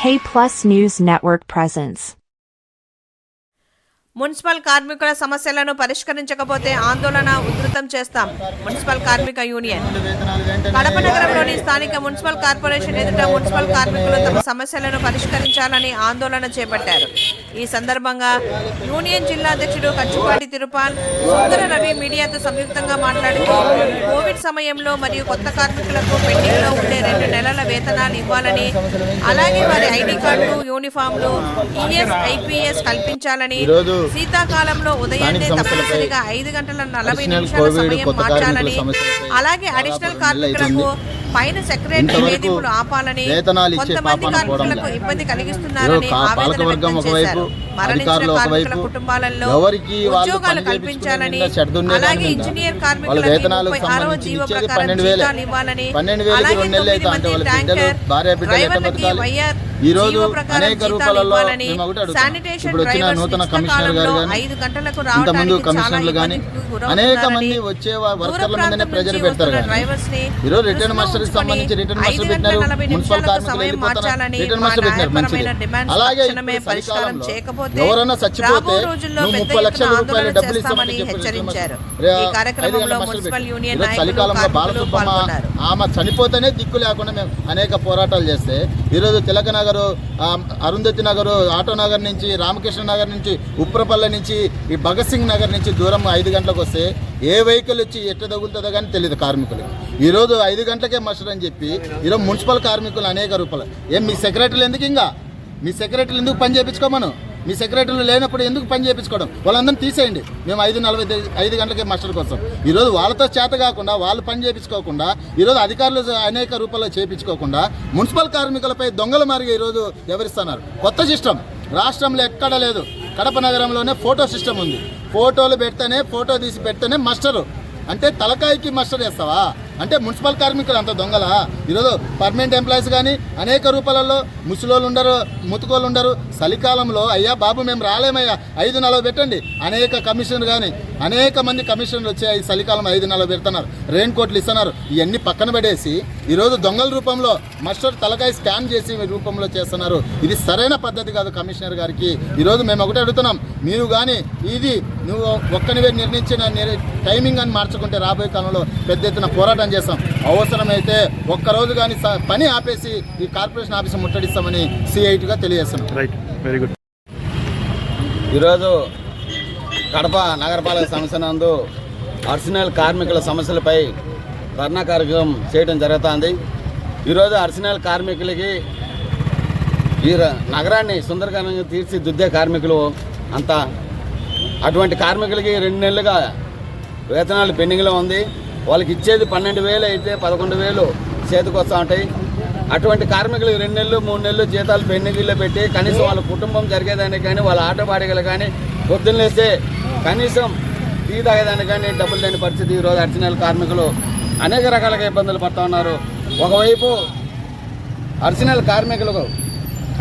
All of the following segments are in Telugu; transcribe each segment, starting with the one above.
K Plus News Network presents. Municipal కార్మికుల సమస్యలను పరిష్కరించకపోతే ఆందోళన ఉధృతం చేస్తాం. మున్సిపల్ కార్మిక యూనియన్. కడప నగరంలోని స్థానిక మున్సిపల్ కార్పొరేషన్ ఎదుట మున్సిపల్ కార్మికులు తమ సమస్యలను పరిష్కరించాలని ఆందోళన చేపట్టారు. ఈ సందర్భంగా యూనియన్ జిల్లా అధ్యక్షుడు కచ్చుపాటి తిరుపాన్ సుందర రవి మీడియాతో సంయుక్తంగా మాట్లాడుతూ కోవిడ్ సమయంలో మరియు కొత్త కార్మికులకు పెండింగ్లో ఉండే రెండు నెలల వేతనాలు ఇవ్వాలని అలాగే వారి ఐడి కార్డులు యూనిఫామ్లు ఈఎస్ ఐపీఎస్ కల్పించాలని శీతాకాలంలో ఉదయాన్నే తప్పనిసరిగా ఐదు గంటల నలభై నిమిషాల సమయం మార్చాలని అలాగే అడిషనల్ కార్మికులకు పైన సెక్రటరీ వేధింపులు ఆపాలని వేతనాలు ఇచ్చే కొంతమంది కార్మికులకు. ఇబ్బంది కలిగిస్తున్నారని ఆవేదన చేశారు మరణించిన కార్మికుల కుటుంబాలలో ఉద్యోగాలు కల్పించాలని అలాగే ఇంజనీర్ కార్మికులకు ఆరవ జీవో ప్రకారం. జీతాలు ఇవ్వాలని అలాగే తొమ్మిది మంది ట్యాంకర్ డ్రైవర్లకి? వైఆర్ ఈ రోజు ప్రకారం అనేక రూపాలలో మేము ఒకటి. శానిటేషన్ ఇప్పుడు వచ్చిన నూతన కమిషనర్ గారు కానీ, ఇంతకుముందు కమిషనర్లు కానీ అనేక మంది వచ్చే వర్కర్ల మీదనే ప్రెజర్ పెడతారు కానీ ని ఈరోజు రిటర్న్ మాస్టర్ సంబంధించి రిటర్న్ మాస్టర్ పెట్టినారు. మున్సిపల్ కార్మికులు రిటర్న్ మాస్టర్ పెట్టినారు. మంచిది. అలాగే రాబో చచ్చిపోతే నువ్వు ముప్పై లక్షల రూపాయలు డబ్బులు ఇస్తామని చెప్పి ఈ ఈరోజు చలికాలంలో బాలసుబ్బమ్మ ఆమె చనిపోతేనే దిక్కు లేకుండా మేము అనేక పోరాటాలు చేస్తే ఈరోజు తిలక నగర్ అరుంధతి నగరు ఆటో నగర్ నుంచి రామకృష్ణ నగర్ నుంచి ఉప్రపల్లె నుంచి ఈ భగత్ సింగ్ నగర్ నుంచి దూరం ఐదు గంటలకు వస్తే ఏ వెహికల్ వచ్చి ఎట్ట తగులుతుందో కానీ తెలియదు కార్మికులకు. ఈరోజు ఐదు గంటలకే మస్టర్ అని చెప్పి ఈరోజు మున్సిపల్ కార్మికులు అనేక రూపాయలు ఏం మీ సెక్రటరీలు ఎందుకు ఇంకా? మీ సెక్రటరీలు ఎందుకు పని చేయించుకోమను? మీ సెక్రటరీలు లేనప్పుడు ఎందుకు పని చేయించుకోవడం? వాళ్ళందరం తీసేయండి. మేము ఐదు నలభై ఐదు గంటలకే మాస్టర్ కోసం. ఈరోజు వాళ్ళతో చేత కాకుండా వాళ్ళు పని చేయించుకోకుండా ఈరోజు అధికారులు అనేక రూపాల్లో చేయించుకోకుండా మున్సిపల్ కార్మికులపై దొంగల మారిగా ఈరోజు ఎవరిస్తున్నారు? కొత్త సిస్టమ్. రాష్ట్రంలో ఎక్కడ లేదు. కడప నగరంలోనే ఫోటో సిస్టమ్ ఉంది. ఫోటోలు పెడితేనే ఫోటో తీసి పెడితేనే మాస్టరు. అంటే తలకాయకి మస్టర్ వేస్తావా అంటే మున్సిపల్ కార్మికులు అంత దొంగలా? ఈరోజు పర్మనెంట్ ఎంప్లాయీస్ కానీ అనేక రూపాలలో ముసలోళ్ళు ఉండరు ముతుకోళ్ళు ఉండరు. చలికాలంలో అయ్యా బాబు మేము రాలేమయ్యా ఐదు నలభై పెట్టండి. అనేక కమిషన్ కానీ అనేక మంది కమిషన్లు వచ్చి ఈ చలికాలం ఐదు నలభై పెడుతున్నారు. రెయిన్ కోట్లు ఇస్తున్నారు. ఇవన్నీ పక్కన పడేసి ఈరోజు దొంగల రూపంలో మస్టర్ తలకాయ స్కాన్ చేసి ఈ రూపంలో చేస్తున్నారు. ఇది సరైన పద్ధతి కాదు కమిషనర్ గారికి. ఈరోజు మేము ఒకటే అడుగుతున్నాం. మీరు కానీ ఇది నువ్వు ఒక్కనివే నిర్ణయించిన నిర్- టైమింగ్ అని మార్చుకుంటే రాబోయే కాలంలో పెద్ద ఎత్తున పోరాటం చేస్తాం. అవసరమైతే ఒక్కరోజు కానీ పని ఆపేసి ఈ కార్పొరేషన్ ఆఫీస్ ముట్టడిస్తామని సిఐటిగా తెలియజేస్తున్నాం. రైట్ వెరీ గుడ్ ఈరోజు కడప నగరపాలక సంస్థ నందు అర్సనల్ కార్మికుల సమస్యలపై ధర్నా కార్యక్రమం చేయడం జరుగుతుంది. ఈరోజు అర్సనల్ కార్మికులకి ఈ నగరాన్ని సుందరకరంగా తీర్చిదిద్దే కార్మికులు అంతా. అటువంటి కార్మికులకి రెండు నెలలుగా వేతనాలు పెండింగ్లో ఉంది. వాళ్ళకి ఇచ్చేది పన్నెండు వేలు అయితే పదకొండు వేలు చేతికి వస్తూ ఉంటాయి. అటువంటి కార్మికులు రెండు నెలలు మూడు నెలలు జీతాలు పెండింగ్లో పెట్టి కనీసం వాళ్ళ కుటుంబం జరిగేదానికి కానీ వాళ్ళ ఆటో బాడిగలు కానీ పొద్దున్నేస్తే కనీసం టీ తాగేదానికి కానీ డబ్బులు లేని పరిస్థితి ఈరోజు అర్చనల కార్మికులు అనేక రకాలుగా ఇబ్బందులు పడుతూ ఉన్నారు. ఒకవైపు అర్చనల్ కార్మికులకు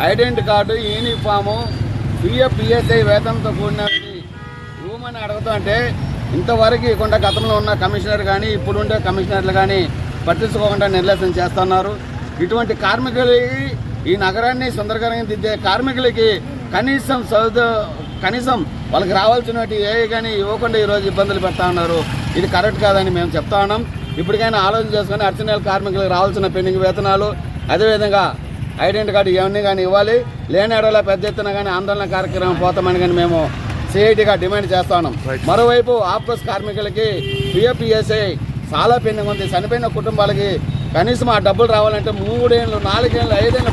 identity card uniform PF PSI వేతనంతో కూడిన రూమ్ అని అడుగుతూ అంటే ఇంతవరకు ఇకుండా గతంలో ఉన్న కమిషనర్ కానీ ఇప్పుడుండే కమిషనర్లు కానీ పట్టించుకోకుండా నిర్లక్ష్యం చేస్తున్నారు ఇటువంటి కార్మికులకి ఈ నగరాన్ని సుందరకరంగా దిద్దే కార్మికులకి కనీసం సౌద కనీసం వాళ్ళకి రావాల్సినవి ఏ కానీ ఇవ్వకుండా ఈరోజు ఇబ్బందులు పెడతా ఉన్నారు. ఇది కరెక్ట్ కాదని మేము చెప్తా ఉన్నాం. ఇప్పటికైనా ఆలోచన చేసుకొని అర్చనల కార్మికులకు రావాల్సిన పెండింగ్ వేతనాలు అదేవిధంగా ఐడెంటి కార్డు ఇవన్నీ కానీ ఇవ్వాలి. లేని ఎడల పెద్ద ఎత్తున కానీ ఆందోళన కార్యక్రమం పోతామని కానీ మేము సిఐటిగా డిమాండ్ చేస్తా ఉన్నాం. మరోవైపు ఆఫ్కోర్స్ కార్మికులకి పిఎఫ్ఈఎస్ఐ చాలా పెండింగ్ ఉంది. చనిపోయిన కుటుంబాలకి కనీసం ఆ డబ్బులు రావాలంటే మూడేళ్ళు నాలుగేళ్ళు ఐదేళ్ళు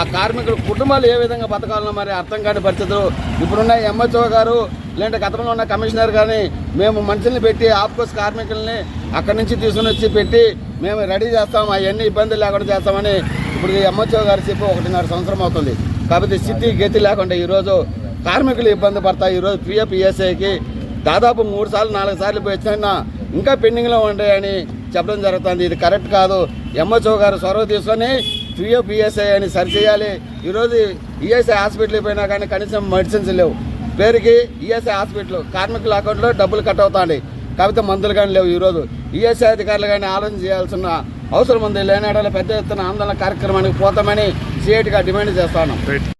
ఆ కార్మికుల కుటుంబాలు ఏ విధంగా బతకాలనో మరి అర్థం కాని పరిస్థితులు ఇప్పుడున్న ఎంహెచ్ఓ గారు లేదంటే గతంలో ఉన్న కమిషనర్ కానీ మేము మనుషుల్ని పెట్టి ఆఫ్కోర్స్ కార్మికుల్ని అక్కడి నుంచి తీసుకుని వచ్చి పెట్టి మేము రెడీ చేస్తాం అవన్నీ ఇబ్బందులు లేకుండా చేస్తామని ఇప్పుడు ఎంహెచ్ఓ గారు చెప్పి ఒకటిన్నర సంవత్సరం అవుతుంది. కాబట్టి స్థితి గతి లేకుండా ఈరోజు కార్మికులు ఇబ్బంది పడతాయి ఈరోజు పిఎఫ్ ఈఎస్ఐకి దాదాపు మూడు సార్లు నాలుగు సార్లు పోయి వచ్చినా ఇంకా పెండింగ్లో ఉంటాయని చెప్పడం జరుగుతుంది. ఇది కరెక్ట్ కాదు. ఎంహెచ్ఓ గారు చొరవ తీసుకొని పిఎఫ్ ఈఎస్ఐ అని సరిచేయాలి ఈరోజు ఈఎస్ఐ హాస్పిటల్కి పోయినా కానీ కనీసం మెడిసిన్స్ లేవు. పేరుకి ఈఎస్ఐ హాస్పిటల్ కార్మికుల అకౌంట్లో డబ్బులు కట్ అవుతాండి. కాకపోతే మందులు కానీ లేవు ఈరోజు. ఈఎస్ఐ అధికారులు కానీ ఆలోచన చేయాల్సిన అవసరం ఉంది. లేనాడలో పెద్ద ఎత్తున ఆందోళన కార్యక్రమానికి పోతామని సిఐటిగా డిమాండ్ చేస్తాను